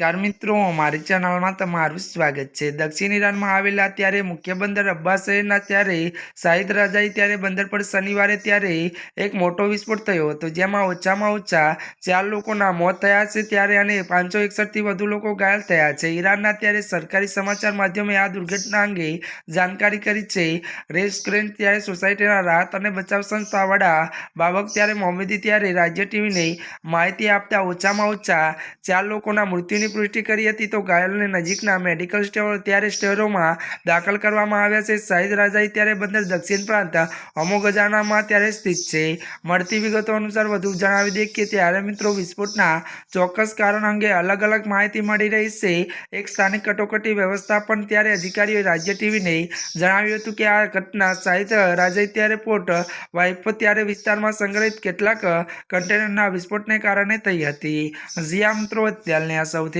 નમસ્કાર મિત્રો અમારી ચેનલમાં તમારું સ્વાગત છે. દક્ષિણ ઈરાનમાં આવેલા ત્યારે મુખ્ય બંદર અબ્બાસ શહેરના ત્યારે શાહિદ રાજાઈ ત્યારે બંદર પર શનિવારે ત્યારે એક મોટો વિસ્ફોટ થયો હતો, જેમાં ઓછામાં ઓછા ચાર લોકોના મોત થયા છે ત્યારે અને પાંચસો એકસઠથી વધુ લોકો ઘાયલ થયા છે. ઈરાનના ત્યારે સરકારી સમાચાર માધ્યમે આ દુર્ઘટના અંગે જાણકારી કરી છે. રેસ્ટોરન્ટ ત્યારે સોસાયટીના રાહત અને બચાવ સંસ્થા વડા બાબક ત્યારે મોહમ્મદી ત્યારે રાજ્ય ટીવીને માહિતી આપતા ઓછામાં ઓછા ચાર લોકોના મૃત્યુની પુષ્ટિ કરી હતી તો ઘાયલને નજીકના મેડિકલ સ્ટોર ત્યારે સ્ટોરોમાં દાખલ કરવામાં આવ્યા છે. શાહિદ રાજાઈ ત્યારે બંદર દક્ષિણ પ્રાંત અમોગજાનામાં ત્યારે સ્થિત છે. મળતી વિગતો અનુસાર વધુ જણાવી દઈએ કે ત્યારે મિત્રો વિસ્ફોટના ચોક્કસ કારણ અંગે અલગ અલગ માહિતી મળી રહી છે. એક સ્થાનિક કટોકટી વ્યવસ્થાપન ત્યારે અધિકારીઓએ રાજ્ય ટીવીને જણાવ્યું હતું કે આ ઘટના શાહિદ રાજાઈ ત્યારે પોર્ટ વાઇફ ત્યારે વિસ્તારમાં સંગ્રહિત કેટલાક કન્ટેનરના વિસ્ફોટને કારણે થઈ હતી. જ્યાં મિત્રો અત્યારની આ સૌથી